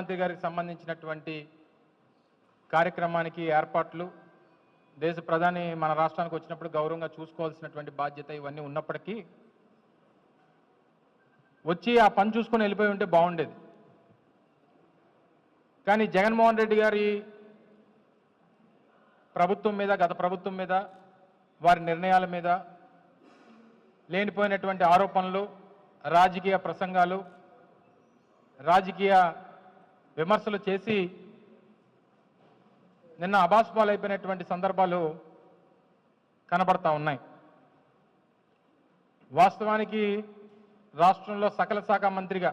ప్రధానమంత్రి గారికి సంబంధించినటువంటి కార్యక్రమానికి ఏర్పాట్లు దేశ ప్రధాని మన రాష్ట్రానికి వచ్చినప్పుడు గౌరవంగా చూసుకోవాల్సినటువంటి బాధ్యత ఇవన్నీ ఉన్నప్పటికీ వచ్చి ఆ పని చూసుకొని వెళ్ళిపోయి ఉంటే బాగుండేది. కానీ జగన్మోహన్ రెడ్డి గారి ప్రభుత్వం మీద గత ప్రభుత్వం మీద వారి నిర్ణయాల మీద లేనిపోయినటువంటి ఆరోపణలు రాజకీయ ప్రసంగాలు రాజకీయ విమర్శలు చేసి నిన్న అబాస్పాలైపోయినటువంటి సందర్భాలు కనబడతా ఉన్నాయి. వాస్తవానికి రాష్ట్రంలో సకల శాఖ మంత్రిగా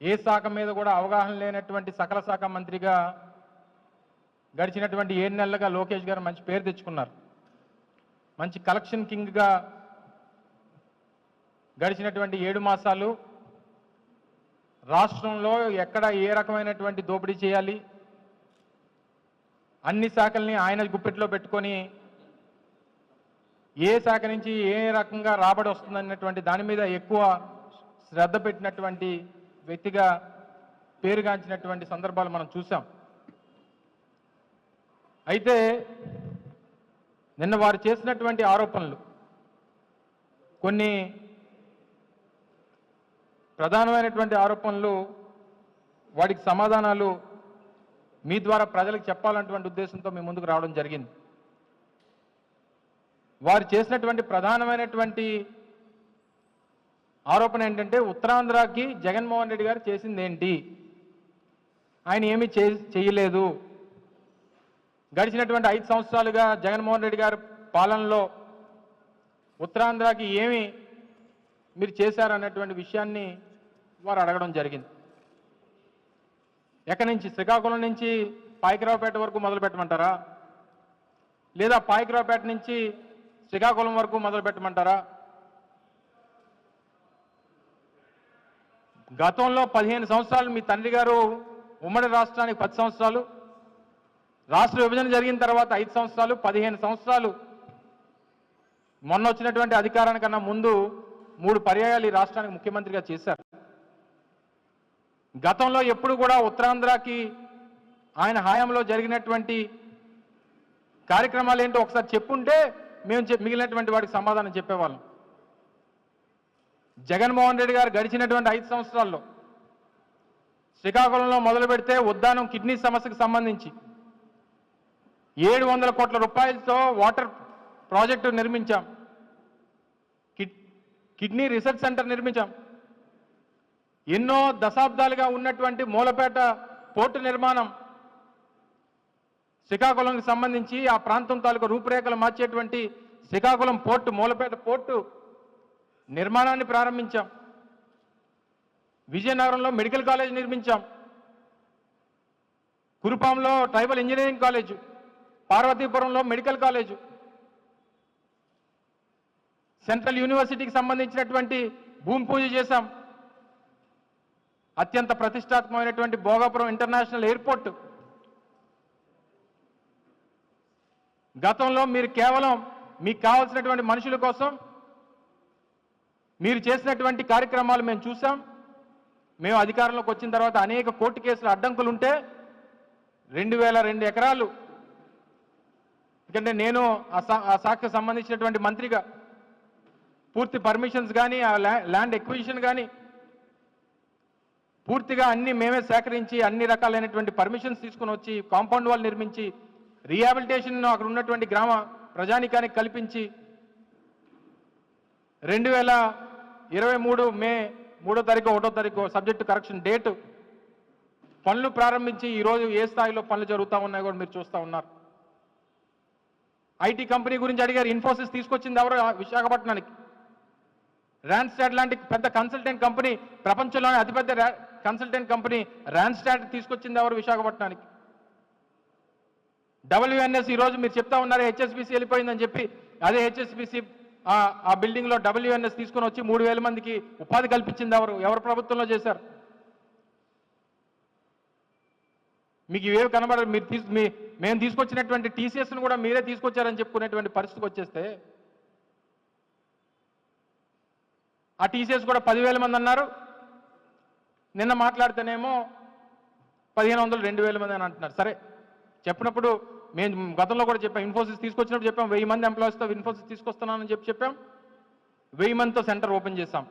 ఏ శాఖ మీద కూడా అవగాహన లేనటువంటి సకల శాఖ మంత్రిగా గడిచినటువంటి ఏడు నెలలుగా లోకేష్ గారు మంచి పేరు తెచ్చుకున్నారు. మంచి కలెక్షన్ కింగ్గా గడిచినటువంటి ఏడు మాసాలు రాష్ట్రంలో ఎక్కడ ఏ రకమైనటువంటి దోపిడీ చేయాలి? అన్ని శాఖల్ని ఆయన గుప్పెట్లో పెట్టుకొని ఏ శాఖ నుంచి ఏ రకంగా రాబడి వస్తుందన్నటువంటి దాని మీద ఎక్కువ శ్రద్ధ పెట్టినటువంటి వ్యక్తిగా పేరుగాంచినటువంటి సందర్భాలు మనం చూసాం అయితే నిన్న వారు చేసినటువంటి ఆరోపణలు కొన్ని ప్రధానమైనటువంటి ఆరోపణలు వాటికి సమాధానాలు మీ ద్వారా ప్రజలకు చెప్పాలన్నటువంటి ఉద్దేశంతో మీ ముందుకు రావడం జరిగింది. వారు చేసినటువంటి ప్రధానమైనటువంటి ఆరోపణ ఏంటంటే ఉత్తరాంధ్రకి జగన్మోహన్ రెడ్డి గారు చేసింది ఏంటి? ఆయన ఏమీ చేయలేదు. గడిచినటువంటి ఐదు సంవత్సరాలుగా జగన్మోహన్ రెడ్డి గారి పాలనలో ఉత్తరాంధ్రకి ఏమి మీరు చేశారన్నటువంటి విషయాన్ని వారు అడగడం జరిగింది. ఎక్కడి నుంచి? శ్రీకాకుళం నుంచి పాయకరావుపేట వరకు మొదలు పెట్టమంటారా? లేదా పాయకరావుపేట నుంచి శ్రీకాకుళం వరకు మొదలు పెట్టమంటారా? గతంలో పదిహేను సంవత్సరాలు మీ తండ్రి గారు ఉమ్మడి రాష్ట్రానికి పది సంవత్సరాలు రాష్ట్ర విభజన జరిగిన తర్వాత ఐదు సంవత్సరాలు పదిహేను సంవత్సరాలు. మొన్న వచ్చినటువంటి అధికారానికన్నా ముందు మూడు పర్యాయాలు ఈ రాష్ట్రానికి ముఖ్యమంత్రిగా చేశారు. గతంలో ఎప్పుడు కూడా ఉత్తరాంధ్రకి ఆయన హయాంలో జరిగినటువంటి కార్యక్రమాలు ఏంటో ఒకసారి చెప్పుంటే మేము చెప్- మిగిలినటువంటి వాడికి సమాధానం చెప్పేవాళ్ళం. జగన్మోహన్ రెడ్డి గారు గడిచినటువంటి ఐదు సంవత్సరాల్లో శ్రీకాకుళంలో మొదలు పెడితే ఉద్దానం కిడ్నీ సమస్యకు సంబంధించి ఏడు వందల కోట్ల రూపాయలతో వాటర్ ప్రాజెక్టు నిర్మించాం. కిడ్ కిడ్నీ రీసెర్చ్ సెంటర్ నిర్మించాం. ఎన్నో దశాబ్దాలుగా ఉన్నటువంటి మూలపేట పోర్టు నిర్మాణం శ్రీకాకుళంకి సంబంధించి ఆ ప్రాంతం తాలూకు రూపురేఖలు మార్చేటువంటి శ్రీకాకుళం పోర్టు మూలపేట పోర్టు నిర్మాణాన్ని ప్రారంభించాం. విజయనగరంలో మెడికల్ కాలేజ్ నిర్మించాం. కురుపాంలో ట్రైబల్ ఇంజనీరింగ్ కాలేజు పార్వతీపురంలో మెడికల్ కాలేజు సెంట్రల్ యూనివర్సిటీకి సంబంధించినటువంటి భూమి పూజ చేశాం. అత్యంత ప్రతిష్టాత్మకమైనటువంటి భోగాపురం ఇంటర్నేషనల్ ఎయిర్పోర్ట్. గతంలో మీరు కేవలం మీకు కావాల్సినటువంటి మనుషుల కోసం మీరు చేసినటువంటి కార్యక్రమాలు మేము చూసాం మేము అధికారంలోకి వచ్చిన తర్వాత అనేక కోర్టు కేసులు అడ్డంకులు ఉంటే రెండు వేల రెండు ఎకరాలు. ఎందుకంటే నేను ఆ శాఖకు సంబంధించినటువంటి మంత్రిగా పూర్తి పర్మిషన్స్ కానీ ఆ ల్యాండ్ ఎక్విజిషన్ కానీ పూర్తిగా అన్ని మేమే సేకరించి అన్ని రకాలైనటువంటి పర్మిషన్స్ తీసుకుని వచ్చి కాంపౌండ్ వాల్ నిర్మించి రీహాబిలిటేషన్ అక్కడ ఉన్నటువంటి గ్రామ ప్రజానికానికి కల్పించి రెండు వేల ఇరవై మూడు మే మూడో తారీఖు ఒకటో తారీఖు సబ్జెక్టు కరెక్షన్ డేటు పనులు ప్రారంభించి ఈరోజు ఏ స్థాయిలో పనులు జరుగుతూ ఉన్నాయో కూడా మీరు చూస్తూ ఉన్నారు. ఐటీ కంపెనీ గురించి అడిగారు ఇన్ఫోసిస్ తీసుకొచ్చింది ఎవరు? విశాఖపట్నానికి. ర్యాన్స్టాడ్ లాంటి పెద్ద కన్సల్టెంట్ కంపెనీ ప్రపంచంలోనే అతిపెద్ద కన్సల్టెంట్ కంపెనీ ర్యాన్స్టాట్ తీసుకొచ్చింది ఎవరు? విశాఖపట్నానికి. డబ్ల్యూఎన్ఎస్ ఈరోజు మీరు చెప్తా ఉన్నారు హెచ్ఎస్బిసి వెళ్ళిపోయిందని చెప్పి. అదే హెచ్ఎస్బిసి ఆ బిల్డింగ్లో డబ్ల్యూఎన్ఎస్ తీసుకొని వచ్చి మూడు వేల మందికి ఉపాధి కల్పించింది ఎవరు? ఎవరు ప్రభుత్వంలో చేశారు? మీకు ఇవేవి కనబడ మీరు తీసు మీ మేము తీసుకొచ్చినటువంటి టీసీఎస్ను కూడా మీరే తీసుకొచ్చారని చెప్పుకునేటువంటి పరిస్థితికి వచ్చేస్తే ఆ టీసీఎస్ కూడా పదివేల మంది అన్నారు. నిన్న మాట్లాడితేనేమో పదిహేను వందలు రెండు వేల మంది అని అంటున్నారు. సరే చెప్పినప్పుడు మేము గతంలో కూడా చెప్పాం ఇన్ఫోసిస్ తీసుకొచ్చినప్పుడు చెప్పాం వెయ్యి మంది ఎంప్లాయీస్తో ఇన్ఫోసిస్ తీసుకొస్తున్నానని చెప్పి చెప్పాం. వెయ్యి మందితో సెంటర్ ఓపెన్ చేశాం.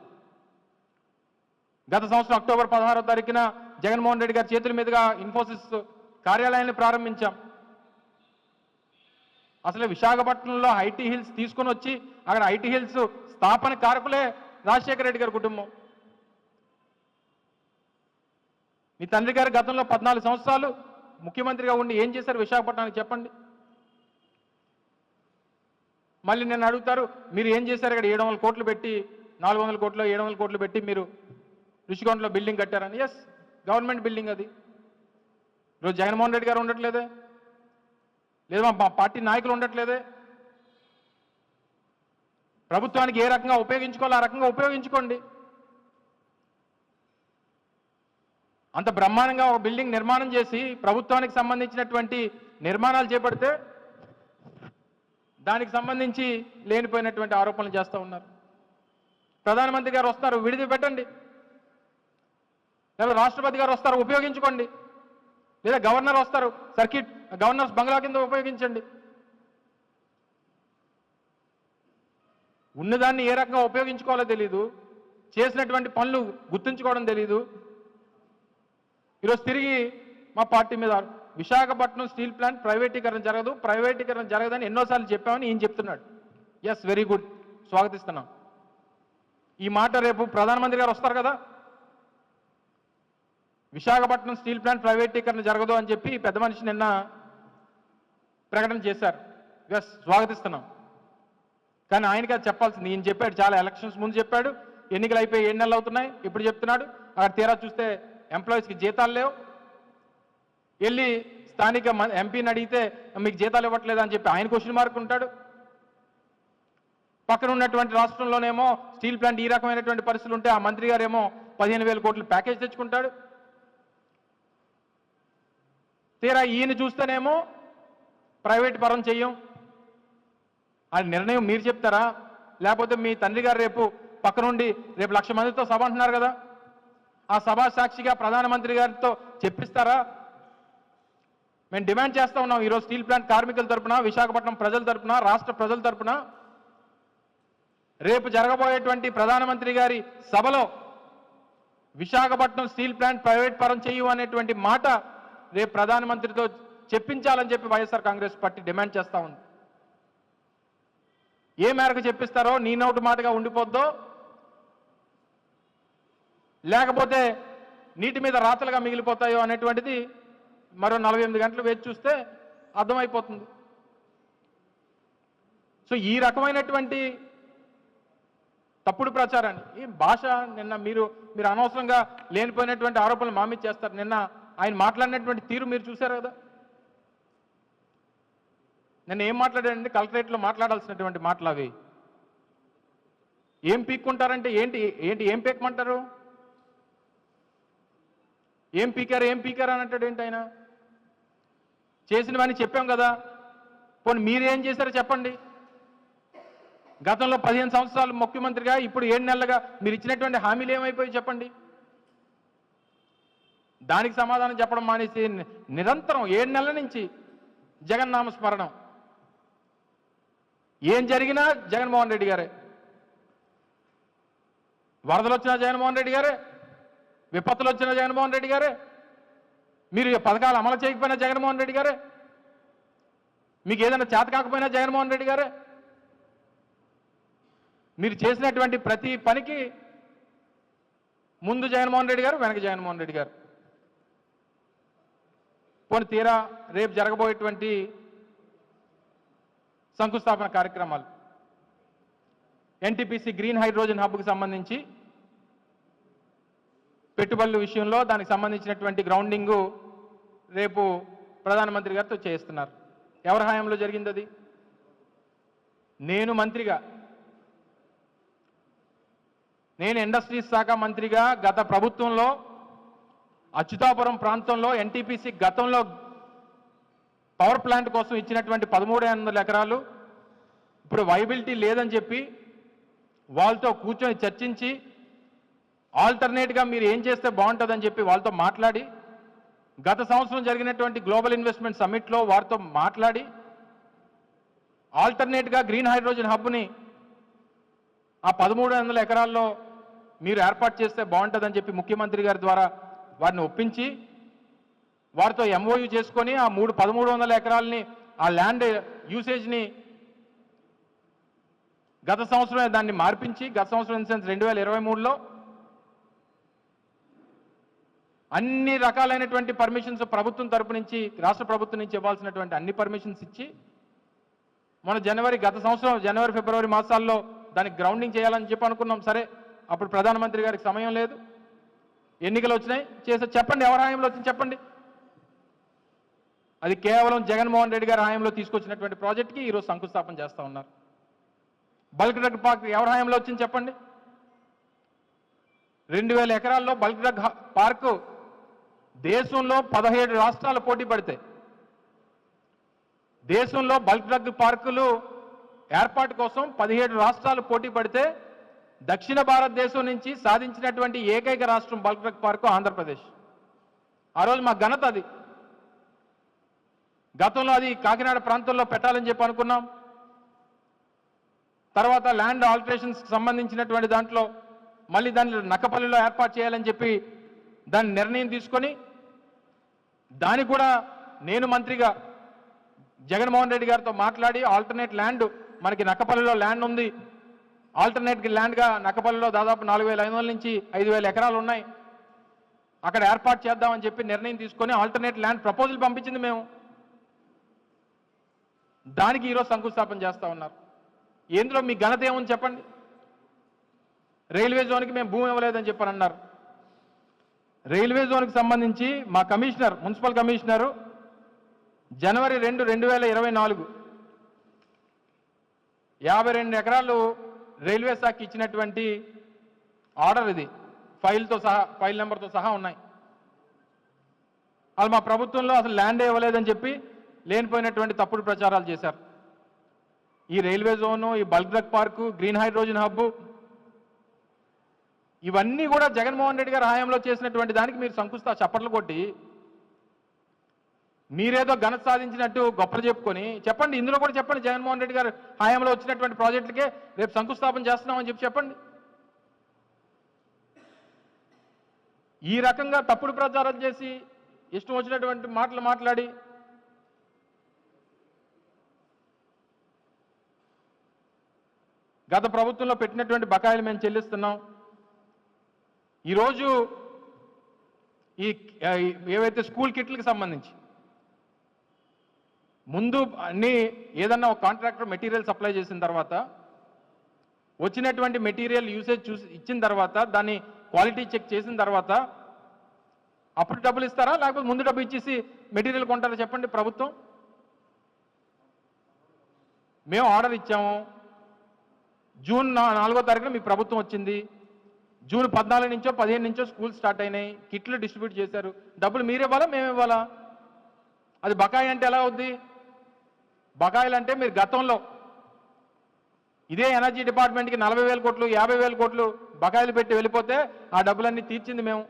గత సంవత్సరం అక్టోబర్ పదహారో తారీఖున జగన్మోహన్ రెడ్డి గారి చేతుల మీదుగా ఇన్ఫోసిస్ కార్యాలయాన్ని ప్రారంభించాం. అసలు విశాఖపట్నంలో ఐటీ హిల్స్ తీసుకొని వచ్చి అక్కడ ఐటీ హిల్స్ స్థాపన కారకులే రాజశేఖర రెడ్డి గారి కుటుంబం. మీ తండ్రి గారు గతంలో పద్నాలుగు సంవత్సరాలు ముఖ్యమంత్రిగా ఉండి ఏం చేశారు? విశాఖపట్నానికి చెప్పండి. మళ్ళీ నేను అడుగుతారు మీరు ఏం చేశారు ఇక్కడ? ఏడు వందల కోట్లు పెట్టి నాలుగు వందల కోట్లు ఏడు వందల కోట్లు పెట్టి మీరు రుషికొండలో బిల్డింగ్ కట్టారని. ఎస్ గవర్నమెంట్ బిల్డింగ్ అది. ఈరోజు జగన్మోహన్ రెడ్డి గారు ఉండట్లేదే? లేదా మా పార్టీ నాయకులు ఉండట్లేదే? ప్రభుత్వానికి ఏ రకంగా ఉపయోగించుకోవాలో ఆ రకంగా ఉపయోగించుకోండి. అంత బ్రహ్మాండంగా ఒక బిల్డింగ్ నిర్మాణం చేసి ప్రభుత్వానికి సంబంధించినటువంటి నిర్మాణాలు చేపడితే దానికి సంబంధించి లేనిపోయినటువంటి ఆరోపణలు చేస్తూ ఉన్నారు. ప్రధానమంత్రి గారు వస్తారు విడిది పెట్టండి లేదా రాష్ట్రపతి గారు వస్తారు ఉపయోగించుకోండి. లేదా గవర్నర్ వస్తారు సర్కిట్ గవర్నర్స్ బంగ్లా కింద ఉపయోగించండి. ఉన్నదాన్ని ఏ రకంగా ఉపయోగించుకోవాలో తెలియదు చేసినటువంటి పనులు గుర్తుంచుకోవడం తెలియదు ఈరోజు తిరిగి మా పార్టీ మీద విశాఖపట్నం స్టీల్ ప్లాంట్ ప్రైవేటీకరణ జరగదు ప్రైవేటీకరణ జరగదని ఎన్నోసార్లు చెప్పామని ఈయన చెప్తున్నాడు. Yes very good. స్వాగతిస్తున్నాం. ఈ మాట రేపు ప్రధానమంత్రి గారు వస్తారు కదా? విశాఖపట్నం స్టీల్ ప్లాంట్ ప్రైవేటీకరణ జరగదు అని చెప్పి పెద్ద మనిషి నిన్న ప్రకటన చేశారు. ఎస్ స్వాగతిస్తున్నాం. కానీ ఆయనకి అది చెప్పాల్సింది. ఈయన చెప్పాడు చాలా ఎలక్షన్స్ ముందు చెప్పాడు. ఎన్నికలు అయిపోయి ఏడు నెలలు అవుతున్నాయి. ఇప్పుడు చెప్తున్నాడు. అక్కడ తీరా చూస్తే ఎంప్లాయీస్కి జీతాలు లేవు. వెళ్ళి స్థానిక మ- ఎంపీని అడిగితే మీకు జీతాలు ఇవ్వట్లేదు? అని చెప్పి ఆయన క్వశ్చన్ మార్క్ ఉంటాడు. పక్కన ఉన్నటువంటి రాష్ట్రంలోనేమో స్టీల్ ప్లాంట్ ఈ రకమైనటువంటి పరిస్థితులు ఉంటే ఆ మంత్రి గారేమో పదిహేను వేల కోట్ల ప్యాకేజ్ తెచ్చుకుంటాడు. తీరా ఈయన చూస్తేనేమో ప్రైవేట్ పరం చెయ్యం. ఆ నిర్ణయం మీరు చెప్తారా? లేకపోతే మీ తండ్రి గారు రేపు పక్కనుండి రేపు లక్ష మందితో సభ అంటున్నారు కదా. ఆ సభా సాక్షిగా ప్రధానమంత్రి గారితో చెప్పిస్తారా? మేము డిమాండ్ చేస్తా ఉన్నాం ఈరోజు స్టీల్ ప్లాంట్ కార్మికుల తరపున విశాఖపట్నం ప్రజల తరపున రాష్ట్ర ప్రజల తరఫున రేపు జరగబోయేటువంటి ప్రధానమంత్రి గారి సభలో విశాఖపట్నం స్టీల్ ప్లాంట్ ప్రైవేట్ పరం చేయు అనేటువంటి మాట రేపు ప్రధానమంత్రితో చెప్పించాలని చెప్పి వైఎస్ఆర్ కాంగ్రెస్ పార్టీ డిమాండ్ చేస్తా ఉంది. ఏ మేరకు చెప్పిస్తారో నీ నోటు మాటగా ఉండిపోద్దో లేకపోతే నీటి మీద రాతలుగా మిగిలిపోతాయో అనేటువంటిది మరో నలభై ఎనిమిది గంటలు వేచి చూస్తే అర్థమైపోతుంది. సో ఈ రకమైనటువంటి తప్పుడు ప్రచారాన్ని ఈ భాష నిన్న మీరు మీరు అనవసరంగా లేనిపోయినటువంటి ఆరోపణలు మామి చేస్తారు. నిన్న ఆయన మాట్లాడినటువంటి తీరు మీరు చూశారు కదా? నిన్న ఏం మాట్లాడాడండి? కలెక్టరేట్లో మాట్లాడాల్సినటువంటి మాటలు అవి. ఏం పీక్కుంటారంటే ఏంటి ఏంటి ఏం పీక్కమంటారు ఏం పీకారు ఏం పీకారు అని అంటాడు ఏంటి ఆయన? చేసినవని చెప్పాం కదా. పోనీ మీరేం చేశారో చెప్పండి. గతంలో పదిహేను సంవత్సరాలు ముఖ్యమంత్రిగా ఇప్పుడు ఏడు నెలలుగా మీరు ఇచ్చినటువంటి హామీలు ఏమైపోయి చెప్పండి. దానికి సమాధానం చెప్పడం మానేసి నిరంతరం ఏడు నెలల నుంచి జగన్నామ స్మరణం. ఏం జరిగినా జగన్మోహన్ రెడ్డి గారే. వరదలు వచ్చినా జగన్మోహన్ రెడ్డి గారే విపత్తులు వచ్చిన జగన్మోహన్ రెడ్డి గారే? మీరు పథకాలు అమలు చేయకపోయినా జగన్మోహన్ రెడ్డి గారే? మీకు ఏదైనా చేత కాకపోయినా జగన్మోహన్ రెడ్డి గారే? మీరు చేసినటువంటి ప్రతి పనికి ముందు జగన్మోహన్ రెడ్డి గారు వెనక జగన్మోహన్ రెడ్డి గారు. పోనీ తీరా రేపు జరగబోయేటువంటి శంకుస్థాపన కార్యక్రమాలు. ఎన్టీపీసీ గ్రీన్ హైడ్రోజన్ హబ్కు సంబంధించి పెట్టుబడుల విషయంలో దానికి సంబంధించినటువంటి గ్రౌండింగు రేపు ప్రధానమంత్రి గారితో చేస్తున్నారు. ఎవరి హయాంలో జరిగింది అది నేను మంత్రిగా. నేను ఇండస్ట్రీస్ శాఖ మంత్రిగా గత ప్రభుత్వంలో అచ్యుతాపురం ప్రాంతంలో ఎన్టీపీసీ గతంలో పవర్ ప్లాంట్ కోసం ఇచ్చినటువంటి పదమూడు వందల ఎకరాలు ఇప్పుడు వైబిలిటీ లేదని చెప్పి వాళ్ళతో కూర్చొని చర్చించి ఆల్టర్నేట్గా మీరు ఏం చేస్తే బాగుంటుందని చెప్పి వాళ్ళతో మాట్లాడి గత సంవత్సరం జరిగినటువంటి గ్లోబల్ ఇన్వెస్ట్మెంట్ సమ్మిట్లో వారితో మాట్లాడి ఆల్టర్నేట్గా గ్రీన్ హైడ్రోజన్ హబ్ని ఆ పదమూడు వందల ఎకరాల్లో మీరు ఏర్పాటు చేస్తే బాగుంటుందని చెప్పి ముఖ్యమంత్రి గారి ద్వారా వారిని ఒప్పించి వారితో ఎంఓయు చేసుకొని ఆ మూడు పదమూడు వందల ఎకరాలని ఆ ల్యాండ్ యూసేజ్ని గత సంవత్సరమే దాన్ని మార్పించి గత సంవత్సరం ఇన్ సెన్స్ రెండు వేల ఇరవై మూడులో అన్ని రకాలైనటువంటి పర్మిషన్స్ ప్రభుత్వం తరపు నుంచి రాష్ట్ర ప్రభుత్వం నుంచి ఇవ్వాల్సినటువంటి అన్ని పర్మిషన్స్ ఇచ్చి మన జనవరి గత సంవత్సరం జనవరి ఫిబ్రవరి మాసాల్లో దానికి గ్రౌండింగ్ చేయాలని చెప్పి అనుకున్నాం. సరే అప్పుడు ప్రధానమంత్రి గారికి సమయం లేదు. ఎన్నికలు వచ్చినాయి. చేసే చెప్పండి ఎవరి హాయంలో వచ్చింది చెప్పండి. అది కేవలం జగన్మోహన్ రెడ్డి గారి హాయంలో తీసుకొచ్చినటువంటి ప్రాజెక్ట్కి ఈరోజు శంకుస్థాపన చేస్తూ ఉన్నారు. బల్క్ డ్రగ్ పార్క్ ఎవరి హాయంలో వచ్చింది చెప్పండి. రెండు వేల ఎకరాల్లో బల్క్ డ్రగ్ హ- పార్కు దేశంలో పదహేడు రాష్ట్రాలు పోటీ పడతాయి. దేశంలో బల్క్ డ్రగ్ పార్కులు ఏర్పాటు కోసం పదిహేడు రాష్ట్రాలు పోటీ పడితే దక్షిణ భారతదేశం నుంచి సాధించినటువంటి ఏకైక రాష్ట్రం బల్క్ డ్రగ్ పార్కు ఆంధ్రప్రదేశ్. ఆ రోజు మా ఘనత అది. గతంలో అది కాకినాడ ప్రాంతంలో పెట్టాలని చెప్పి అనుకున్నాం. తర్వాత ల్యాండ్ ఆల్టరేషన్స్ సంబంధించినటువంటి దాంట్లో మళ్ళీ దాన్ని నక్కపల్లిలో ఏర్పాటు చేయాలని చెప్పి దాని నిర్ణయం తీసుకొని దానికి కూడా నేను మంత్రిగా జగన్మోహన్ రెడ్డి గారితో మాట్లాడి ఆల్టర్నేట్ ల్యాండ్ మనకి నక్కపల్లిలో ల్యాండ్ ఉంది. ఆల్టర్నేట్ ల్యాండ్గా నక్కపల్లిలో దాదాపు నాలుగు వేల ఐదు వందల నుంచి ఐదు వేల ఎకరాలు ఉన్నాయి. అక్కడ ఏర్పాటు చేద్దామని చెప్పి నిర్ణయం తీసుకొని ఆల్టర్నేట్ ల్యాండ్ ప్రపోజల్ పంపించింది మేము. దానికి ఈరోజు శంకుస్థాపన చేస్తా ఉన్నారు. ఎందులో మీ ఘనత ఏముంది చెప్పండి. రైల్వే జోన్కి మేము భూమి ఇవ్వలేదని చెప్పని అన్నారు. రైల్వే జోన్కి సంబంధించి మా కమిషనర్ మున్సిపల్ కమిషనరు జనవరి రెండు రెండు వేల ఇరవై నాలుగు యాభై రెండు ఎకరాలు రైల్వే శాఖకి ఇచ్చినటువంటి ఆర్డర్ ఇది. ఫైల్తో సహా ఫైల్ నెంబర్తో సహా ఉన్నాయి. వాళ్ళు మా ప్రభుత్వంలో అసలు ల్యాండ్ ఇవ్వలేదని చెప్పి లేనిపోయినటువంటి తప్పుడు ప్రచారాలు చేశారు. ఈ రైల్వే జోను ఈ bulk drug park green hydrogen hub ఇవన్నీ కూడా జగన్మోహన్ రెడ్డి గారి హయాంలో చేసినటువంటి దానికి మీరు సంకుస్తా చప్పట్లు కొట్టి మీరేదో ఘనత సాధించినట్టు గొప్పలు చెప్పుకొని చెప్పండి ఇందులో కూడా చెప్పండి జగన్మోహన్ రెడ్డి గారు హయాంలో వచ్చినటువంటి ప్రాజెక్టులకే రేపు శంకుస్థాపన చేస్తున్నామని చెప్పి చెప్పండి. ఈ రకంగా తప్పుడు ప్రచారం చేసి ఇష్టం వచ్చినటువంటి మాటలు మాట్లాడి గత ప్రభుత్వంలో పెట్టినటువంటి బకాయిలు మేము చెల్లిస్తున్నాం. ఈరోజు ఈ ఏవైతే స్కూల్ కిట్లకు సంబంధించి ముందు అన్ని ఏదన్నా ఒక కాంట్రాక్టర్ మెటీరియల్ సప్లై చేసిన తర్వాత వచ్చినటువంటి మెటీరియల్ యూసేజ్ చూసి ఇచ్చిన తర్వాత దాన్ని క్వాలిటీ చెక్ చేసిన తర్వాత అప్పుడు డబ్బులు ఇస్తారా? లేకపోతే ముందు డబ్బు ఇచ్చేసి మెటీరియల్ కొంటారా చెప్పండి ప్రభుత్వం? మేము ఆర్డర్ ఇచ్చాము. జూన్ నా- నాలుగో తారీఖున మీ ప్రభుత్వం వచ్చింది. జూన్ పద్నాలుగు నుంచో పదిహేను నుంచో స్కూల్ స్టార్ట్ అయినాయి. కిట్లు డిస్ట్రిబ్యూట్ చేశారు. డబ్బులు మీరు ఇవ్వాలా? మేము ఇవ్వాలా? అది బకాయి అంటే ఎలా అవుద్ది? బకాయిలు అంటే మీరు గతంలో ఇదే ఎనర్జీ డిపార్ట్మెంట్కి నలభై వేల కోట్లు యాభై వేల కోట్లు బకాయిలు పెట్టి వెళ్ళిపోతే ఆ డబ్బులన్నీ తీర్చింది మేము.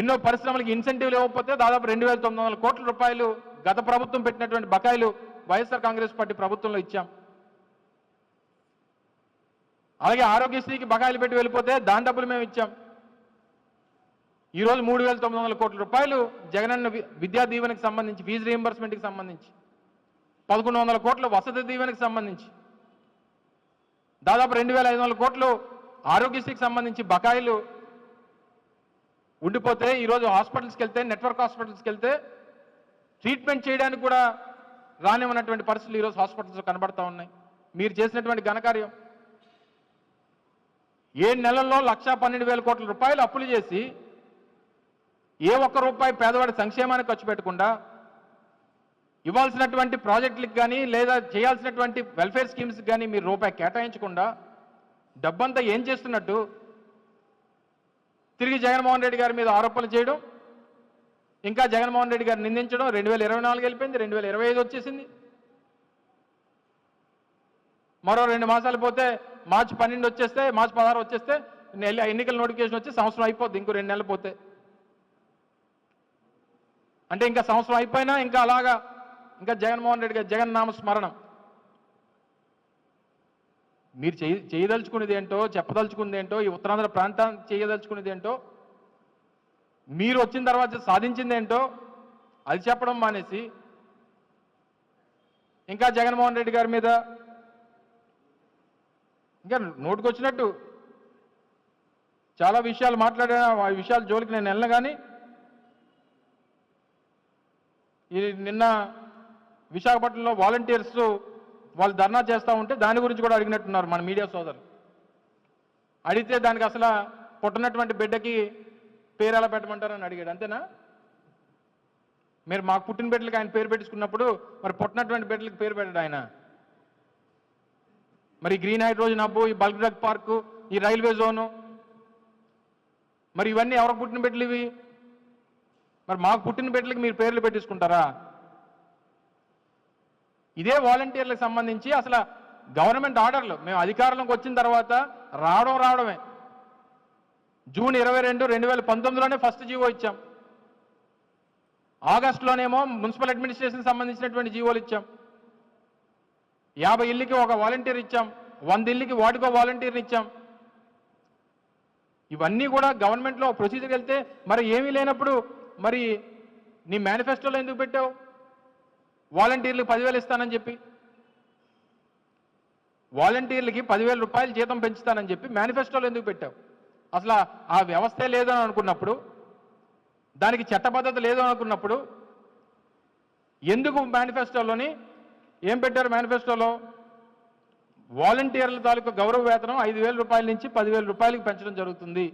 ఎన్నో పరిశ్రమలకు ఇన్సెంటివ్లు ఇవ్వకపోతే దాదాపు రెండు వేల తొమ్మిది వందల కోట్ల రూపాయలు గత ప్రభుత్వం పెట్టినటువంటి బకాయిలు వైఎస్ఆర్ కాంగ్రెస్ పార్టీ ప్రభుత్వంలో ఇచ్చాం. అలాగే ఆరోగ్యశ్రీకి బకాయిలు పెట్టి వెళ్ళిపోతే దాని డబ్బులు మేము ఇచ్చాం. ఈరోజు మూడు వేల తొమ్మిది వందల కోట్ల రూపాయలు జగనన్న విద్యా దీవెనకు సంబంధించి ఫీజు రీఎంబర్స్మెంట్కి సంబంధించి. పదకొండు వందల కోట్లు వసతి దీవెనకి సంబంధించి. దాదాపు రెండు వేల ఐదు వందల కోట్లు ఆరోగ్యశ్రీకి సంబంధించి బకాయిలు ఉండిపోతే ఈరోజు హాస్పిటల్స్కి వెళ్తే నెట్వర్క్ హాస్పిటల్స్కి వెళ్తే ట్రీట్మెంట్ చేయడానికి కూడా రానివ్వనటువంటి పరిస్థితులు ఈరోజు హాస్పిటల్స్ కనబడతా ఉన్నాయి. మీరు చేసినటువంటి ఘనకార్యం. ఏడు నెలల్లో లక్షా పన్నెండు వేల కోట్ల రూపాయలు అప్పులు చేసి ఏ ఒక్క రూపాయి పేదవాడి సంక్షేమానికి ఖర్చు పెట్టకుండా ఇవ్వాల్సినటువంటి ప్రాజెక్టులకు కానీ లేదా చేయాల్సినటువంటి వెల్ఫేర్ స్కీమ్స్కి కానీ మీరు రూపాయి కేటాయించకుండా డబ్బంతా ఏం చేస్తున్నట్టు తిరిగి జగన్మోహన్ రెడ్డి గారి మీద ఆరోపణలు చేయడం ఇంకా జగన్మోహన్ రెడ్డి గారిని నిందించడం రెండు వేల ఇరవై నాలుగు వెళ్ళిపోయింది రెండు వేల ఇరవై ఐదు వచ్చేసింది. మరో రెండు మాసాలు పోతే మార్చి పన్నెండు వచ్చేస్తే మార్చి పదహారు వచ్చేస్తే ఎన్నికల నోటిఫికేషన్ వచ్చి సంవత్సరం అయిపోద్ది ఇంకో రెండు నెలలు పోతే. అంటే ఇంకా సంవత్సరం అయిపోయినా ఇంకా అలాగా ఇంకా జగన్మోహన్ రెడ్డి గారి జగన్ నామ స్మరణం. మీరు చేయ చేయదలుచుకునేది ఏంటో చెప్పదలుచుకునేది ఏంటో ఈ ఉత్తరాంధ్ర ప్రాంతాన్ని చేయదలుచుకునేది ఏంటో మీరు వచ్చిన తర్వాత సాధించింది ఏంటో అది చెప్పడం మానేసి ఇంకా జగన్మోహన్ రెడ్డి గారి మీద ఇంకా నోటుకొచ్చినట్టు చాలా విషయాలు మాట్లాడిన ఆ విషయాల జోలికి నేను వెళ్ళను కానీ ఇది నిన్న విశాఖపట్నంలో వాలంటీర్స్ వాళ్ళు ధర్నా చేస్తూ ఉంటే దాని గురించి కూడా అడిగినట్టున్నారు మన మీడియా సోదరులు. అడిగితే దానికి అసలు పుట్టినటువంటి బిడ్డకి పేరు ఎలా పెట్టమంటారని అడిగాడు. అంతేనా? మీరు మాకు పుట్టిన బిడ్డలకి ఆయన పేరు పెట్టించుకున్నప్పుడు మరి పుట్టినటువంటి బిడ్డలకి పేరు పెట్టాడు ఆయన. మరి గ్రీన్ హైడ్రోజన్ హబ్బు ఈ బల్క్ డ్రగ్ పార్కు ఈ రైల్వే జోను మరి ఇవన్నీ ఎవరికి పుట్టిన బిడ్డలు ఇవి? మరి మాకు పుట్టిన బిడ్డలకి మీరు పేర్లు పెట్టించుకుంటారా? ఇదే వాలంటీర్లకు సంబంధించి అసలు గవర్నమెంట్ ఆర్డర్లు మేము అధికారంలోకి వచ్చిన తర్వాత రావడం రావడమే. జూన్ ఇరవై రెండు రెండు వేల పంతొమ్మిదిలోనే ఫస్ట్ జీవో ఇచ్చాం. ఆగస్టులోనేమో మున్సిపల్ అడ్మినిస్ట్రేషన్ సంబంధించినటువంటి జీవోలు ఇచ్చాం. యాభై ఇళ్ళకి ఒక వాలంటీర్ ఇచ్చాం వంద ఇళ్ళకి వాటికో వాలంటీర్ని ఇచ్చాం. ఇవన్నీ కూడా గవర్నమెంట్లో ప్రొసీజర్ వెళ్తే మరి ఏమీ లేనప్పుడు మరి నీ మేనిఫెస్టోలో ఎందుకు పెట్టావు? వాలంటీర్లకు పదివేలు ఇస్తానని చెప్పి. వాలంటీర్లకి పదివేల రూపాయలు జీతం పెంచుతానని చెప్పి మేనిఫెస్టోలో ఎందుకు పెట్టావు? అసలు ఆ- వ్యవస్థే లేదని అనుకున్నప్పుడు దానికి చట్టబద్ధత లేదని అనుకున్నప్పుడు ఎందుకు మేనిఫెస్టోలోని ఏం పెట్టారు మేనిఫెస్టోలో? వాలంటీర్ల తాలూకు గౌరవ వేతనం ఐదు వేల రూపాయల నుంచి పదివేల రూపాయలకు పెంచడం జరుగుతుంది.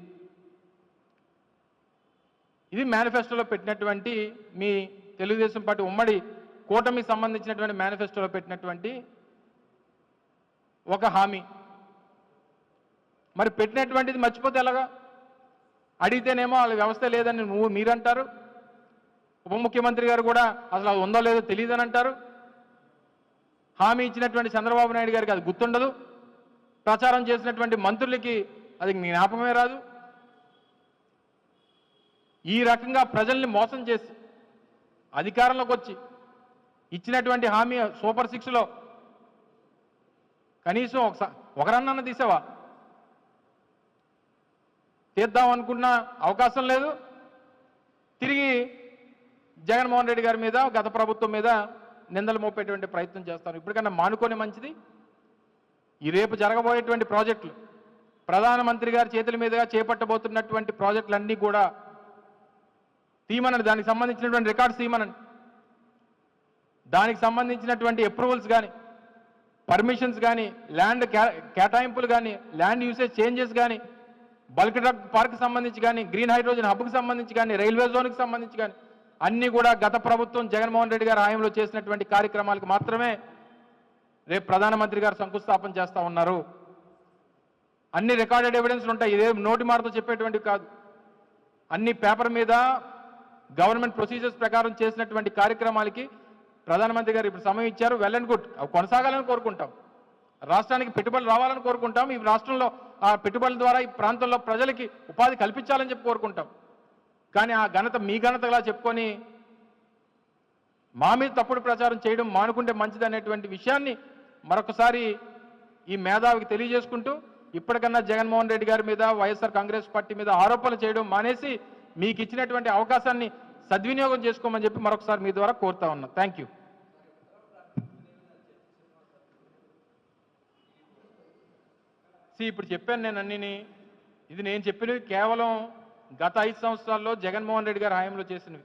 ఇది మేనిఫెస్టోలో పెట్టినటువంటి మీ తెలుగుదేశం పార్టీ ఉమ్మడి కూటమికి సంబంధించినటువంటి మేనిఫెస్టోలో పెట్టినటువంటి ఒక హామీ. మరి పెట్టినటువంటిది మర్చిపోతే ఎలాగా? అడిగితేనేమో వాళ్ళ వ్యవస్థ లేదని నువ్వు మీరంటారు. ఉప ముఖ్యమంత్రి గారు కూడా అసలు అది ఉందో లేదో తెలియదని అంటారు. హామీ ఇచ్చినటువంటి చంద్రబాబు నాయుడు గారికి అది గుర్తుండదు. ప్రచారం చేసినటువంటి మంత్రులకి అది జ్ఞాపకమే రాదు. ఈ రకంగా ప్రజల్ని మోసం చేసి అధికారంలోకి వచ్చి ఇచ్చినటువంటి హామీ సూపర్ సిక్స్లో కనీసం ఒకసారి ఒకరన్నా తీసావా? తీద్దాం అనుకున్న అవకాశం లేదు. తిరిగి జగన్మోహన్ రెడ్డి గారి మీద గత ప్రభుత్వం మీద నిందలు మోపేటువంటి ప్రయత్నం చేస్తాను ఇప్పటికన్నా మానుకొని మంచిది. ఈ రేపు జరగబోయేటువంటి ప్రాజెక్టులు ప్రధానమంత్రి గారి చేతుల మీదుగా చేపట్టబోతున్నటువంటి ప్రాజెక్టులన్నీ కూడా తీయమనండి దానికి సంబంధించినటువంటి రికార్డ్స్ తీయమనండి దానికి సంబంధించినటువంటి అప్రూవల్స్ కానీ పర్మిషన్స్ కానీ ల్యాండ్ కేటాయింపులు కానీ ల్యాండ్ యూసేజ్ చేంజెస్ కానీ బల్క్ డ్రగ్ పార్క్ సంబంధించి కానీ గ్రీన్ హైడ్రోజన్ హబ్కి సంబంధించి కానీ రైల్వే జోన్కి సంబంధించి కానీ అన్ని కూడా గత ప్రభుత్వం జగన్మోహన్ రెడ్డి గారు హాయంలో చేసినటువంటి కార్యక్రమాలకు మాత్రమే రేపు ప్రధానమంత్రి గారు శంకుస్థాపన చేస్తా ఉన్నారు. అన్ని రికార్డెడ్ ఎవిడెన్స్లు ఉంటాయి. ఇదే నోటి మాటతో చెప్పేటువంటివి కాదు. అన్ని పేపర్ మీద గవర్నమెంట్ ప్రొసీజర్స్ ప్రకారం చేసినటువంటి కార్యక్రమాలకి ప్రధానమంత్రి గారు ఇప్పుడు సమయం ఇచ్చారు. Well and good. అవి కొనసాగాలని కోరుకుంటాం. రాష్ట్రానికి పెట్టుబడులు రావాలని కోరుకుంటాం. ఈ రాష్ట్రంలో ఆ పెట్టుబడుల ద్వారా ఈ ప్రాంతంలో ప్రజలకి ఉపాధి కల్పించాలని చెప్పి కోరుకుంటాం. కానీ ఆ ఘనత మీ ఘనతలా చెప్పుకొని మా మీద తప్పుడు ప్రచారం చేయడం మానుకుంటే మంచిది అనేటువంటి విషయాన్ని మరొకసారి ఈ మేధావికి తెలియజేసుకుంటూ ఇప్పటికన్నా జగన్మోహన్ రెడ్డి గారి మీద వైఎస్ఆర్ కాంగ్రెస్ పార్టీ మీద ఆరోపణలు చేయడం మానేసి మీకు ఇచ్చినటువంటి అవకాశాన్ని సద్వినియోగం చేసుకోమని చెప్పి మరొకసారి మీ ద్వారా కోరుతా ఉన్నా. థ్యాంక్ యూ ఇప్పుడు చెప్పాను నేను అన్నిని. ఇది నేను చెప్పినవి కేవలం గత ఐదు సంవత్సరాల్లో జగన్మోహన్ రెడ్డి గారి హయాంలో చేసినవి.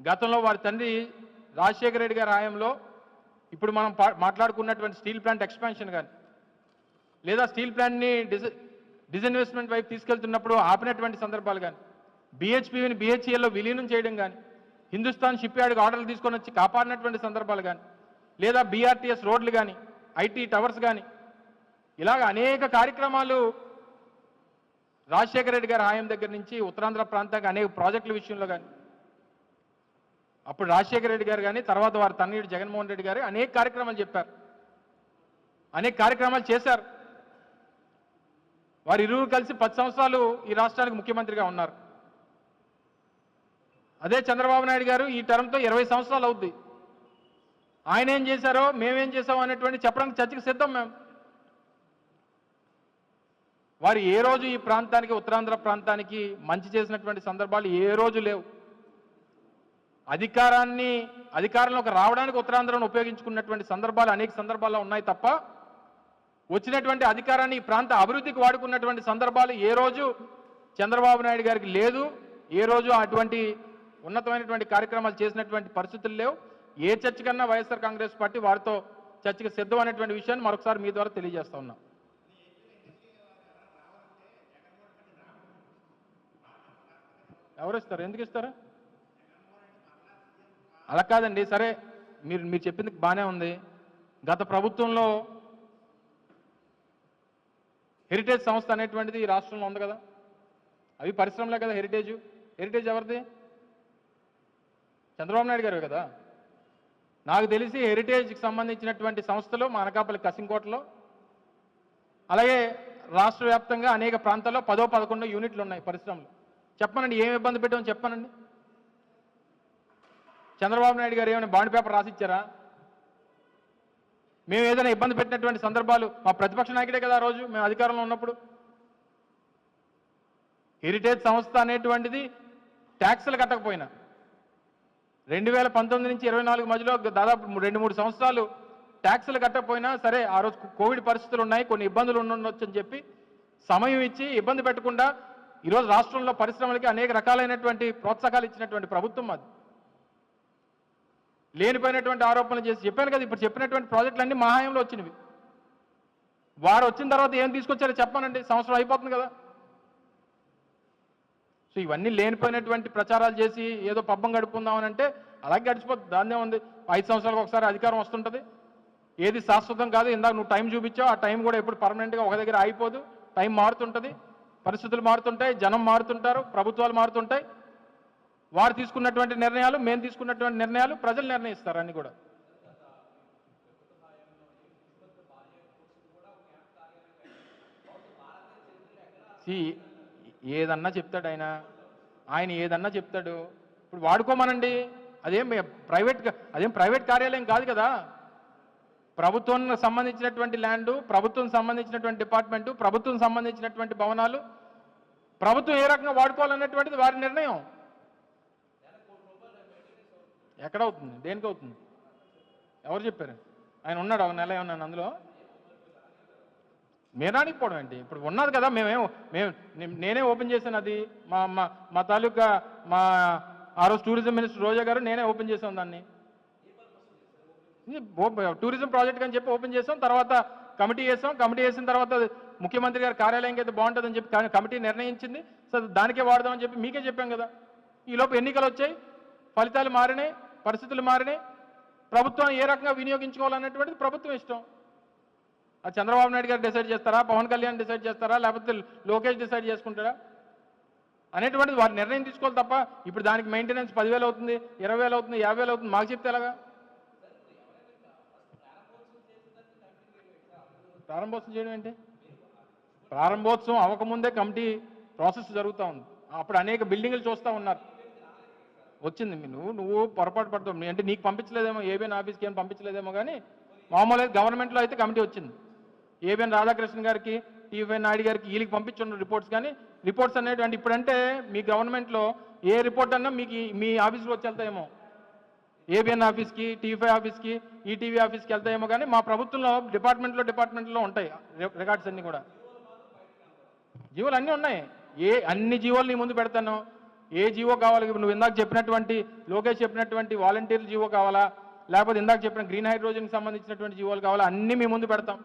గతంలో వారి తండ్రి రాజశేఖర రెడ్డి గారి హయాంలో ఇప్పుడు మనం పా- మాట్లాడుకున్నటువంటి స్టీల్ ప్లాంట్ ఎక్స్పాన్షన్ కానీ లేదా స్టీల్ ప్లాంట్ని డిజ డిజిన్వెస్ట్మెంట్ వైపు తీసుకెళ్తున్నప్పుడు ఆపినటువంటి సందర్భాలు కానీ బిహెచ్పిని బిహెచ్ఈఎల్లో విలీనం చేయడం కానీ హిందుస్థాన్ షిప్ యార్డ్కి ఆర్డర్లు తీసుకొని వచ్చి కాపాడినటువంటి సందర్భాలు కానీ లేదా బీఆర్టీఎస్ రోడ్లు కానీ ఐటీ టవర్స్ కానీ ఇలాగ అనేక కార్యక్రమాలు రాజశేఖర రెడ్డి గారి హాయం దగ్గర నుంచి ఉత్తరాంధ్ర ప్రాంతానికి అనేక ప్రాజెక్టుల విషయంలో కానీ అప్పుడు రాజశేఖర రెడ్డి గారు కానీ తర్వాత వారి తన్నీడు జగన్మోహన్ రెడ్డి గారు అనేక కార్యక్రమాలు చెప్పారు. అనేక కార్యక్రమాలు చేశారు. వారు ఇరువురు కలిసి పది సంవత్సరాలు ఈ రాష్ట్రానికి ముఖ్యమంత్రిగా ఉన్నారు. అదే చంద్రబాబు నాయుడు గారు ఈ టర్మ్తో ఇరవై సంవత్సరాలు అవుద్ది. ఆయన ఏం చేశారో మేమేం చేసామో అనేటువంటి చెప్పడానికి చర్చకి సిద్ధం మేము వారు ఏ రోజు ఈ ప్రాంతానికి ఉత్తరాంధ్ర ప్రాంతానికి మంచి చేసినటువంటి సందర్భాలు ఏ రోజు లేవు. అధికారాన్ని అధికారంలోకి రావడానికి ఉత్తరాంధ్రను ఉపయోగించుకున్నటువంటి సందర్భాలు అనేక సందర్భాల్లో ఉన్నాయి తప్ప వచ్చినటువంటి అధికారాన్ని ఈ ప్రాంత అభివృద్ధికి వాడుకున్నటువంటి సందర్భాలు ఏ రోజు చంద్రబాబు నాయుడు గారికి లేదు ఏ రోజు అటువంటి ఉన్నతమైనటువంటి కార్యక్రమాలు చేసినటువంటి పరిస్థితులు లేవు. ఏ చర్చ కన్నా వైఎస్ఆర్ కాంగ్రెస్ పార్టీ వారితో చర్చకు సిద్ధం అనేటువంటి విషయాన్ని మరొకసారి మీ ద్వారా తెలియజేస్తా ఉన్నాం. ఎవరు ఇస్తారు ఎందుకు ఇస్తారు? అలా కాదండి. సరే మీరు మీరు చెప్పింది బాగానే ఉంది. గత ప్రభుత్వంలో హెరిటేజ్ సంస్థ అనేటువంటిది ఈ రాష్ట్రంలో ఉంది కదా. అవి పరిశ్రమలే కదా హెరిటేజ్ హెరిటేజ్ ఎవరిది? చంద్రబాబు నాయుడు గారు కదా. నాకు తెలిసి హెరిటేజ్కి సంబంధించినటువంటి సంస్థలు మా అనకాపల్లి కసింకోటలో అలాగే రాష్ట్ర వ్యాప్తంగా అనేక ప్రాంతాల్లో పదో పదకొండో యూనిట్లు ఉన్నాయి పరిశ్రమలు. చెప్పనండి ఏమి ఇబ్బంది పెట్టామని చెప్పనండి. చంద్రబాబు నాయుడు గారు ఏమైనా బాండ్ పేపర్ రాసిచ్చారా? మేము ఏదైనా ఇబ్బంది పెట్టినటువంటి సందర్భాలు మా ప్రతిపక్ష నాయకుడే కదా రోజు మేము అధికారంలో ఉన్నప్పుడు. హెరిటేజ్ సంస్థ అనేటువంటిది ట్యాక్సులు కట్టకపోయినా. రెండు వేల పంతొమ్మిది నుంచి ఇరవై నాలుగు మధ్యలో దాదాపు రెండు మూడు సంవత్సరాలు ట్యాక్సులు కట్టకపోయినా సరే ఆ రోజు కోవిడ్ పరిస్థితులు ఉన్నాయి కొన్ని ఇబ్బందులు ఉండొచ్చు అని చెప్పి సమయం ఇచ్చి ఇబ్బంది పెట్టకుండా ఈరోజు రాష్ట్రంలో పరిశ్రమలకి అనేక రకాలైనటువంటి ప్రోత్సాహాలు ఇచ్చినటువంటి ప్రభుత్వం అది. లేనిపోయినటువంటి ఆరోపణలు చేసి చెప్పాను కదా ఇప్పుడు చెప్పినటువంటి ప్రాజెక్టులన్నీ మా హయాంలో వచ్చినవి. వారు వచ్చిన తర్వాత ఏం తీసుకొచ్చారో చెప్పానండి సంవత్సరం అయిపోతుంది కదా. సో ఇవన్నీ లేనిపోయినటువంటి ప్రచారాలు చేసి ఏదో పబ్బం గడుపుకుందామని అంటే అలాగే గడిచిపోతుంది దాన్నే ఉంది. ఐదు సంవత్సరాలకు ఒకసారి అధికారం వస్తుంటుంది. ఏది శాశ్వతం కాదు ఇందాక నువ్వు టైం చూపించావు ఆ టైం కూడా ఎప్పుడు పర్మనెంట్గా ఒక దగ్గర అయిపోదు టైం మారుతుంటుంది. పరిస్థితులు మారుతుంటాయి జనం మారుతుంటారు ప్రభుత్వాలు మారుతుంటాయి. వారు తీసుకున్నటువంటి నిర్ణయాలు మేము తీసుకున్నటువంటి నిర్ణయాలు ప్రజలు నిర్ణయిస్తారు అన్ని కూడా. ఏదన్నా చెప్తాడు ఆయన. ఆయన ఏదన్నా చెప్తాడు. ఇప్పుడు వాడుకోమనండి. అదేం ప్రైవేట్ అదేం ప్రైవేట్ కార్యాలయం కాదు కదా. ప్రభుత్వం సంబంధించినటువంటి ల్యాండ్ ప్రభుత్వం సంబంధించినటువంటి డిపార్ట్మెంటు ప్రభుత్వం సంబంధించినటువంటి భవనాలు. ప్రభుత్వం ఏ రకంగా వాడుకోవాలనేటువంటిది వారి నిర్ణయం. ఎక్కడ అవుతుంది దేనికి అవుతుంది ఎవరు చెప్పారు? ఆయన ఉన్నాడు? ఒక నెల ఏమన్నాను అందులో? మీరానికి పోవడం ఏంటి? ఇప్పుడు ఉన్నది కదా మేమేం మేము నేనే ఓపెన్ చేశాను అది. మా మా మా తాలూకా మా ఆ రోజు టూరిజం మినిస్టర్ రోజా గారు నేనే ఓపెన్ చేశాను దాన్ని. టూరిజం ప్రాజెక్ట్ అని చెప్పి ఓపెన్ చేసాం. తర్వాత కమిటీ వేసాం. కమిటీ వేసిన తర్వాత ముఖ్యమంత్రి గారి కార్యాలయం అయితే బాగుంటుందని చెప్పి కమిటీ నిర్ణయించింది. సో దానికే వాడదామని చెప్పి మీకే చెప్పాం కదా. ఈ లోపు ఎన్నికలు వచ్చాయి. ఫలితాలు మారినాయి. పరిస్థితులు మారినాయి. ప్రభుత్వం ఏ రకంగా వినియోగించుకోవాలన్నటువంటిది ప్రభుత్వం ఇష్టం. అది చంద్రబాబు నాయుడు గారు డిసైడ్ చేస్తారా? పవన్ కళ్యాణ్ డిసైడ్ చేస్తారా? లేకపోతే లోకేష్ డిసైడ్ చేసుకుంటారా? అనేటువంటిది వారు నిర్ణయం తీసుకోవాలి తప్ప ఇప్పుడు దానికి మెయింటెనెన్స్ పదివేలు అవుతుంది ఇరవై వేలు అవుతుంది యాభై వేలు అవుతుంది. మాకు చెప్తే ఎలాగా? ప్రారంభోత్సవం చేయడం ఏంటి? ప్రారంభోత్సవం అవ్వకముందే కమిటీ ప్రాసెస్ జరుగుతూ ఉంది. అప్పుడు అనేక బిల్డింగ్లు చూస్తూ ఉన్నారు. వచ్చింది. మీ- నువ్వు నువ్వు పొరపాటు పడతావు. అంటే నీకు పంపించలేదేమో ఏబిఎన్ ఆఫీస్కి ఏం పంపించలేదేమో కానీ మామూలుగా గవర్నమెంట్లో అయితే కమిటీ వచ్చింది. ఏబిఎన్ రాధాకృష్ణ గారికి టీవీ నాయుడు గారికి వీళ్ళకి పంపించున్న రిపోర్ట్స్ కానీ రిపోర్ట్స్ అనేటువంటి ఇప్పుడంటే మీ గవర్నమెంట్లో ఏ రిపోర్ట్ అన్నా మీకు మీ ఆఫీస్కి వచ్చి వెళ్తాయేమో ఏబిఎన్ ఆఫీస్కి టీఫై ఆఫీస్కి ఈటీవీ ఆఫీస్కి వెళ్తాయేమో కానీ మా ప్రభుత్వంలో డిపార్ట్మెంట్లో డిపార్ట్మెంట్లో ఉంటాయి రికార్డ్స్ అన్నీ కూడా. జీవోలు అన్నీ ఉన్నాయి. ఏ అన్ని జీవోలు నీ ముందు పెడతాను. ఏ జీవో కావాలి? నువ్వు ఇందాక చెప్పినటువంటి లోకేష్ చెప్పినటువంటి వాలంటీర్ జీవో కావాలా? లేకపోతే ఇందాక చెప్పిన గ్రీన్ హైడ్రోజన్కి సంబంధించినటువంటి జీవోలు కావాలా? అన్నీ మీ ముందు పెడతాం.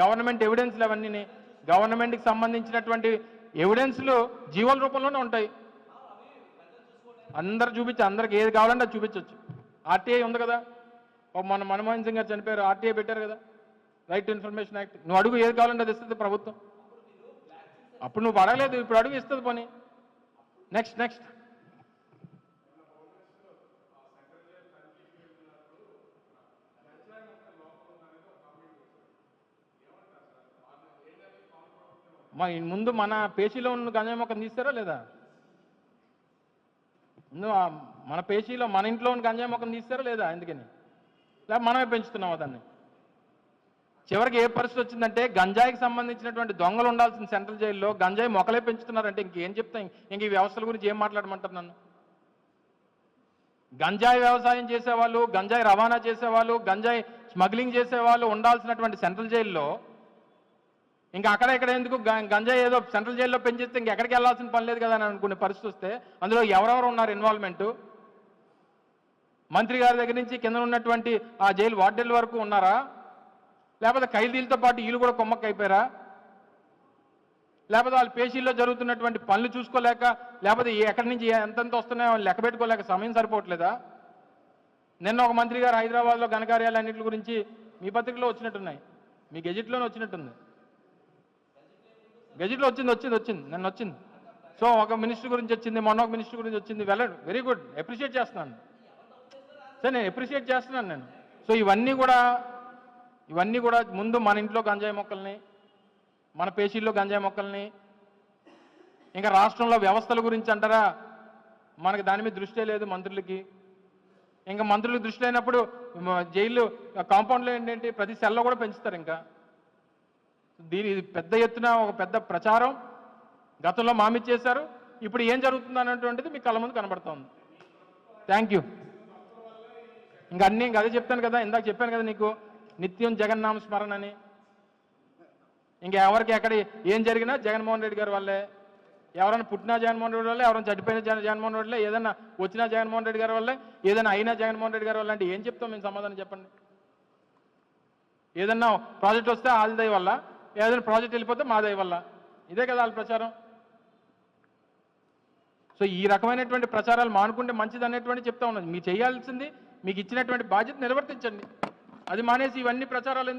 గవర్నమెంట్ ఎవిడెన్స్లు అవన్నీ గవర్నమెంట్కి సంబంధించినటువంటి ఎవిడెన్స్లు జీవోల రూపంలోనే ఉంటాయి. అందరు చూపించి అందరికి ఏది కావాలంటే అది చూపించవచ్చు ఆర్టీఐ ఉంది కదా. ఓ మన మన్మోహన్ సింగ్ గారు చనిపోయారు ఆర్టీఐ పెట్టారు కదా. రైట్ టు ఇన్ఫర్మేషన్ యాక్ట్ నువ్వు అడుగు ఏది కావాలంటే అది ఇస్తుంది ప్రభుత్వం. అప్పుడు నువ్వు అడగలేదు ఇప్పుడు అడుగు ఇస్తుంది పని. నెక్స్ట్ నెక్స్ట్ మా ముందు మన పేషీలో ఉన్న గంజాయి మొక్కను తీస్తారా లేదా? మన పేషీలో మన ఇంట్లో ఉన్న గంజాయి మొక్కను తీస్తారా లేదా ఎందుకని? లేదా మనమే పెంచుతున్నామా దాన్ని? చివరికి ఏ పరిస్థితి వచ్చిందంటే గంజాయికి సంబంధించినటువంటి దొంగలు ఉండాల్సిన సెంట్రల్ జైల్లో గంజాయి మొక్కలే పెంచుతున్నారంటే ఇంకేం చెప్తాం? ఇంక ఈ వ్యవస్థల గురించి ఏం మాట్లాడమంటారు నన్ను? గంజాయి వ్యవసాయం చేసేవాళ్ళు గంజాయి రవాణా చేసేవాళ్ళు గంజాయి స్మగ్లింగ్ చేసేవాళ్ళు ఉండాల్సినటువంటి సెంట్రల్ జైల్లో ఇంకా అక్కడ ఇక్కడ ఎందుకు గ- గంజాయి ఏదో సెంట్రల్ జైల్లో పెంచిస్తే ఇంకెక్కడికి వెళ్ళాల్సిన పని లేదు కదా అని అనుకునే పరిస్థితి వస్తే అందులో ఎవరెవరు ఉన్నారు ఇన్వాల్వ్మెంట్ మంత్రి గారి దగ్గర నుంచి కింద ఉన్నటువంటి ఆ జైలు వార్డెల్ వరకు ఉన్నారా? లేకపోతే ఖైదీలతో పాటు వీళ్ళు కూడా కొమ్మక్కైపోయారా? లేకపోతే వాళ్ళ పేషీల్లో జరుగుతున్నటువంటి పనులు చూసుకోలేక లేకపోతే ఎక్కడి నుంచి ఎంతెంత వస్తున్నాయో లెక్క పెట్టుకోలేక సమయం సరిపోవట్లేదా? నిన్న ఒక మంత్రి గారు హైదరాబాద్లో ఘనకార్యాలన్నింటి గురించి మీ పత్రికలో వచ్చినట్టున్నాయి. మీ గెజిట్లోనే వచ్చినట్టుంది. గెజిట్లో వచ్చింది వచ్చింది వచ్చింది. నిన్న వచ్చింది. సో ఒక మినిస్టర్ గురించి వచ్చింది మొన్న ఒక మినిస్టర్ గురించి వచ్చింది వెళ్ళడు. Very good. అప్రిషియేట్ చేస్తున్నాను. సరే నేను అప్రిషియేట్ చేస్తున్నాను నేను. సో ఇవన్నీ కూడా ఇవన్నీ కూడా ముందు మన ఇంట్లో గంజాయి మొక్కల్ని మన పేషీల్లో గంజాయి మొక్కల్ని ఇంకా రాష్ట్రంలో వ్యవస్థల గురించి అంటారా? మనకి దాని మీద దృష్టే లేదు మంత్రులకి. ఇంకా మంత్రులకు దృష్టి అయినప్పుడు జైలు కాంపౌండ్లో ఏంటంటే ప్రతి సెల్లో కూడా పెంచుతారు ఇంకా. దీని పెద్ద ఎత్తున ఒక పెద్ద ప్రచారం. గతంలో మామి చేశారు. ఇప్పుడు ఏం జరుగుతుంది అన్నటువంటిది మీ కళ్ళ ముందు కనబడుతోంది థ్యాంక్ యూ ఇంకా అన్నీ ఇంకా అదే చెప్తాను కదా. ఇందాక చెప్పాను కదా నీకు నిత్యం జగన్నామ స్మరణ అని ఇంకా ఎవరికి ఎక్కడ ఏం జరిగినా జగన్మోహన్ రెడ్డి గారి వల్లే. ఎవరైనా పుట్టినా జగన్మోహన్ రెడ్డి వల్లే ఎవరైనా చనిపోయినా జగన్మోహన్ రెడ్డి ఏదైనా వచ్చినా జగన్మోహన్ రెడ్డి గారి వల్లే ఏదైనా అయినా జగన్మోహన్ రెడ్డి గారి వల్ల అంటే ఏం చెప్తాం మేము సమాధానం చెప్పండి? ఏదన్నా ప్రాజెక్ట్ వస్తే వాళ్ళ వల్ల ఏదైనా ప్రాజెక్ట్ వెళ్ళిపోతే మా దయ వల్ల. ఇదే కదా వాళ్ళ ప్రచారం. సో ఈ రకమైనటువంటి ప్రచారాలు మానుకుంటే మంచిది అనేటువంటి చెప్తా ఉన్నది మీరు చేయాల్సింది మీకు ఇచ్చినటువంటి బాధ్యత నిర్వర్తించండి. అది మానేసి ఇవన్నీ ప్రచారాలు ఎందుకు